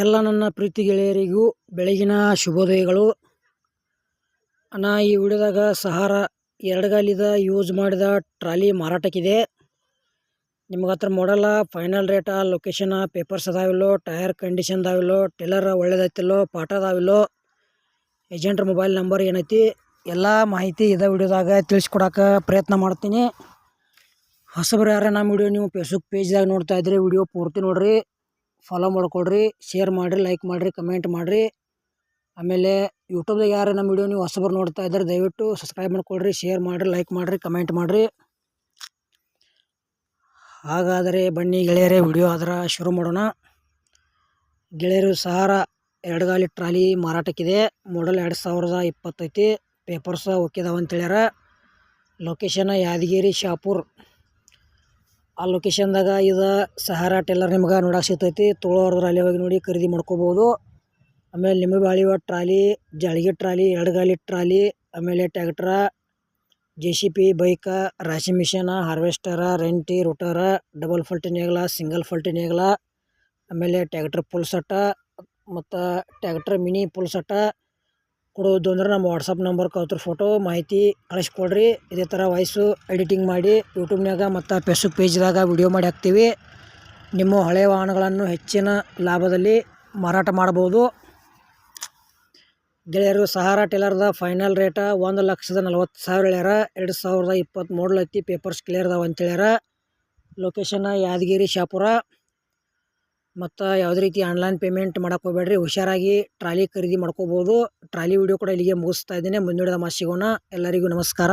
ಎಲ್ಲ ನನ್ನ ಪ್ರೀತಿ ಗೆಳೆಯರಿಗೂ ಬೆಳಗಿನ ಶುಭೋದಯಗಳು. ನಾ ಈ ವಿಡಿಯೋದಾಗ ಸಹಾರ ಎರಡು ಗಾಲಿದ ಯೂಸ್ ಮಾಡಿದ ಟ್ರಾಲಿ ಮಾರಾಟಕ್ಕಿದೆ. ನಿಮ್ಗೆ ಹತ್ರ ಮಾಡಲ್ಲ ಫೈನಲ್ ರೇಟ ಲೊಕೇಶನ ಪೇಪರ್ಸ್ ಅದಾವಿಲ್ಲೋ ಟೈರ್ ಕಂಡೀಷನ್ ಅದಾವಿಲ್ಲೋ ಟೇಲರ್ ಒಳ್ಳೇದೈತಿಲ್ಲೋ, ಪಾಠ ಅದಾವಿಲ್ಲೋ ಏಜೆಂಟ್ರ ಮೊಬೈಲ್ ನಂಬರ್ ಏನೈತಿ, ಎಲ್ಲ ಮಾಹಿತಿ ಇದೆ ವಿಡಿಯೋದಾಗ ತಿಳಿಸ್ಕೊಡಕ್ಕೆ ಪ್ರಯತ್ನ ಮಾಡ್ತೀನಿ. ಹೊಸಬ್ರು ಯಾರ ನಮ್ಮ ವಿಡಿಯೋ ನೀವು ಫೇಸ್ಬುಕ್ ಪೇಜ್ದಾಗ ನೋಡ್ತಾ ಇದ್ರಿ, ವಿಡಿಯೋ ಪೂರ್ತಿ ನೋಡ್ರಿ. ಫಾಲೋ ಮಾಡಿಕೊಡ್ರಿ ಶೇರ್ ಮಾಡಿರಿ ಲೈಕ್ ಮಾಡಿರಿ ಕಮೆಂಟ್ ಮಾಡಿರಿ. ಆಮೇಲೆ ಯೂಟ್ಯೂಬ್ದಾಗ ಯಾರು ನಮ್ಮ ವಿಡಿಯೋ ನೀವು ಹೊಸಬ್ರು ನೋಡ್ತಾ ಇದ್ದಾರೆ ದಯವಿಟ್ಟು ಸಬ್ಸ್ಕ್ರೈಬ್ ಮಾಡ್ಕೊಳ್ರಿ ಶೇರ್ ಮಾಡಿರಿ ಲೈಕ್ ಮಾಡಿರಿ ಕಮೆಂಟ್ ಮಾಡಿರಿ. ಹಾಗಾದರೆ ಬನ್ನಿ ಗೆಳೆಯರೇ ವಿಡಿಯೋ ಅದರ ಶುರು ಮಾಡೋಣ. ಗೆಳೆಯರು ಸಹಾರ ಎರಡು ಗಾಲಿ ಟ್ರಾಲಿ ಮಾರಾಟಕ್ಕಿದೆ. ಮಾಡಲ್ ಎರಡು ಸಾವಿರದ ಇಪ್ಪತ್ತೈತಿ. ಪೇಪರ್ಸ ಅಂತೇಳ್ಯಾರ ಲೊಕೇಶನ್ ಯಾದಗಿರಿ ಶಾಪುರ್ ಆ ಲೊಕೇಶನ್ದಾಗ ಇದು ಸಹಾರ ಟೆಲ್ಲರ್ ನಿಮ್ಗೆ ನೋಡಕ್ಕೆ ಸಿಗ್ತೈತಿ. ತೊಗೊಳೋರ್ದ್ರ ಅಲ್ಲಿ ಹೋಗಿ ನೋಡಿ ಖರೀದಿ ಮಾಡ್ಕೋಬೋದು. ಆಮೇಲೆ ನಿಮಗೆ ಬಾಳಿವ ಟ್ರಾಲಿ, ಜಾಳಿಗೆ ಟ್ರಾಲಿ, ಎರಡು ಗಾಲಿ ಟ್ರಾಲಿ, ಆಮೇಲೆ tractor J C B bike, ರಾಶಿ ಮಿಷನ, ಹಾರ್ವೆಸ್ಟರ, ರೆಂಟಿ, ರೋಟರ, ಡಬಲ್ ಫಲ್ಟಿನ ನೇಗಲ, ಸಿಂಗಲ್ ಫಲ್ಟಿನ ನೇಗಲ, ಆಮೇಲೆ ಟ್ಯಾಕ್ಟ್ರ್ ಪುಲ್ಸಟ ಮತ್ತು ಟ್ಯಾಕ್ಟ್ರ್ ಮಿನಿ ಪುಲ್ಸಟ ಕೊಡೋದು ಅಂದ್ರೆ ನಮ್ಮ ವಾಟ್ಸಪ್ ನಂಬರ್ ಕಳ್ತ್ರ ಫೋಟೋ ಮಾಹಿತಿ ಕಳಿಸ್ಕೊಡ್ರಿ. ಇದೇ ಥರ ವಾಯ್ಸು ಎಡಿಟಿಂಗ್ ಮಾಡಿ ಯೂಟ್ಯೂಬ್ನಾಗ ಮತ್ತು ಫೇಸ್ಬುಕ್ ಪೇಜ್ದಾಗ ವಿಡಿಯೋ ಮಾಡಿ ಹಾಕ್ತೀವಿ. ನಿಮ್ಮ ಹಳೆಯ ವಾಹನಗಳನ್ನು ಹೆಚ್ಚಿನ ಲಾಭದಲ್ಲಿ ಮಾರಾಟ ಮಾಡ್ಬೋದು. ಗೆಳೆಯರು ಸಹಾರ ಟೇಲರ್ದ ಫೈನಲ್ ರೇಟ ಒಂದು ಲಕ್ಷದ ನಲ್ವತ್ತು ಸಾವಿರ ಹೇಳ್ಯಾರ. ಎರಡು ಸಾವಿರದ ಇಪ್ಪತ್ತು ಪೇಪರ್ಸ್ ಕ್ಲಿಯರ್ ಅದಾವ ಅಂತ ಲೊಕೇಶನ್ ಯಾದಗಿರಿ ಶಾಪುರ ಮತ್ತು ಯಾವುದೇ ರೀತಿ ಆನ್ಲೈನ್ ಪೇಮೆಂಟ್ ಮಾಡಕ್ಕೆ ಹೋಗಬೇಡ್ರಿ. ಹುಷಾರಾಗಿ ಟ್ರಾಲಿ ಖರೀದಿ ಮಾಡ್ಕೋಬೋದು. ಟ್ರಾಲಿ ವಿಡಿಯೋ ಕೂಡ ಇಲ್ಲಿಗೆ ಮುಗಿಸ್ತಾ ಇದ್ದೀನಿ. ಮುಂದಿನ ಮಾತು ಸಿಗೋಣ. ಎಲ್ಲರಿಗೂ ನಮಸ್ಕಾರ.